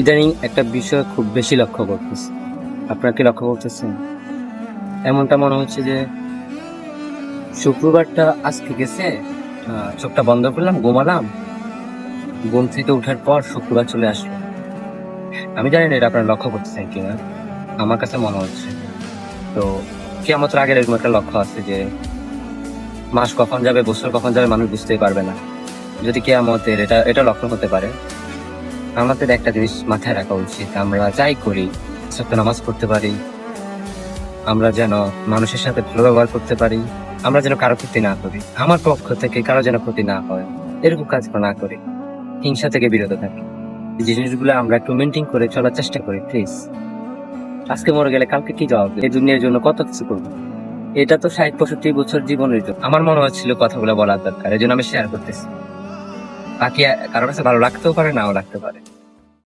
ইদানিং একটা বিষয় খুব বেশি লক্ষ্য করতেছি। আপনারা কি লক্ষ্য করতেছেন? এমনটা মনে হচ্ছে যে শুক্রবারটা আজকে গেছে চোখটা বন্ধ করলাম, ঘুমালাম, ঘুম থেকে ওঠার পর শুক্রবার চলে আসলো। আমি জানি না এটা আপনারা লক্ষ্য করতেছেন কিনা, আমার কাছে মনে হচ্ছে। তো কি আমার আগের এরকম একটা লক্ষ্য আছে যে মাস কখন যাবে, বছর কখন যাবে, মানুষ বুঝতেই পারবে না। যদি কে আমাদের এটা এটা লক্ষ্য হতে পারে আমাদের একটা জিনিস মাথায় রাখা উচিত। আমরা যাই করি, সত্য নামাজ পড়তে পারি। আমরা যেন মানুষের সাথে ভালো ব্যবহার করতে পারি। আমরা যেন কারও ক্ষতি না করি। আমার পক্ষ থেকে কারও যেন ক্ষতি না হয়। এরকম কাজ না করি। হিংসা থেকে বিরত থাকি। এই জিনিসগুলো আমরা একটু মেনটেন করে চলার চেষ্টা করি প্লিজ আজকে মরে গেলে কালকে কি জবাব? এই দুনিয়ার জন্য কত কিছু করব? এটা তো ষাট, পঁয়ষট্টি বছর জীবনের জন্য। আমার মনে হচ্ছিল কথাগুলো বলার দরকার। এই জন্য আমি শেয়ার করতেছি। বাকি কারোর কাছে ভালো লাগতেও পারে নাও লাগতে পারে।